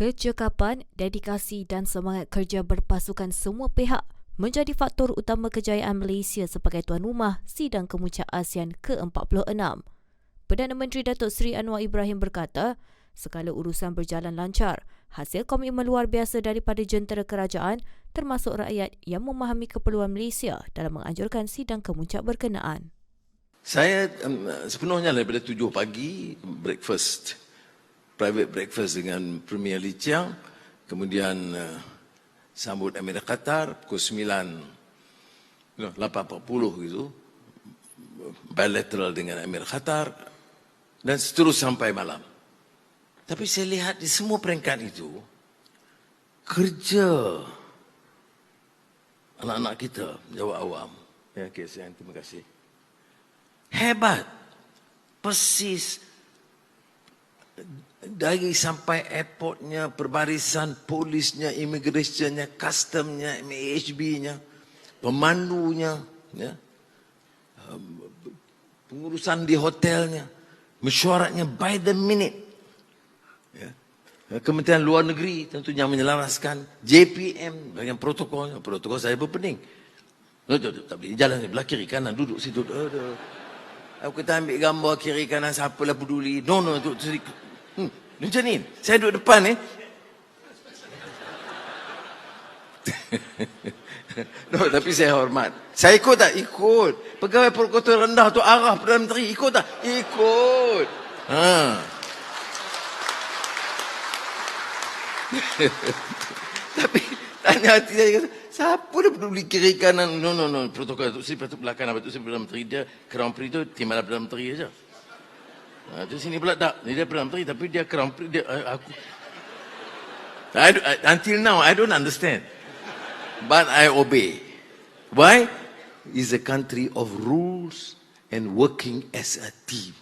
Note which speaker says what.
Speaker 1: Kecekapan, dedikasi dan semangat kerja berpasukan semua pihak menjadi faktor utama kejayaan Malaysia sebagai tuan rumah sidang kemuncak ASEAN ke-46. Perdana Menteri Datuk Seri Anwar Ibrahim berkata, segala urusan berjalan lancar hasil komitmen luar biasa daripada jentera kerajaan termasuk rakyat yang memahami keperluan Malaysia dalam menganjurkan sidang kemuncak berkenaan.
Speaker 2: Saya um, sepenuhnya daripada 7 pagi breakfast private breakfast dengan Premier Lee Chiang kemudian uh, sambut Emir Qatar pukul 9 no, 8.40 gitu bilateral dengan Emir Qatar dan seterus sampai malam tapi saya lihat di semua peringkat itu kerja anak-anak kita jawab awam ya okay, saya terima kasih Hebat. Persis. Dari sampai airportnya, perbarisan, polisnya, imigrationnya, customnya, MHB-nya, pemandunya, ya, um, pengurusan di hotelnya, mesyuaratnya by the minute. Ya. Kementerian Luar Negeri tentunya menyelaraskan JPM bagian protokolnya. Protokol saya berpening. Tak boleh jalan belah kiri kanan duduk situ. Aku kata ambil gambar kiri kanan siapalah peduli. No, no, tu tu hmm, macam ni. Saya duduk depan ni. No, tapi saya hormat. Saya ikut tak? Ikut. Pegawai protokol rendah tu arah Perdana Menteri. Ikut tak? Ikut. Ha. tapi tanya hati saya kata, Siapa dia peduli kiri kanan? No, no, no. Protokol Datuk Seri patut belakang Datuk Seri Perdana Menteri dia. Crown Prince itu timbalan Perdana Menteri saja. Ha, tu sini pula tak. Dia Perdana Menteri tapi dia Prince. Dia, uh, aku. I, I, until now, I don't understand. But I obey. Why? It's a country of rules and working as a team.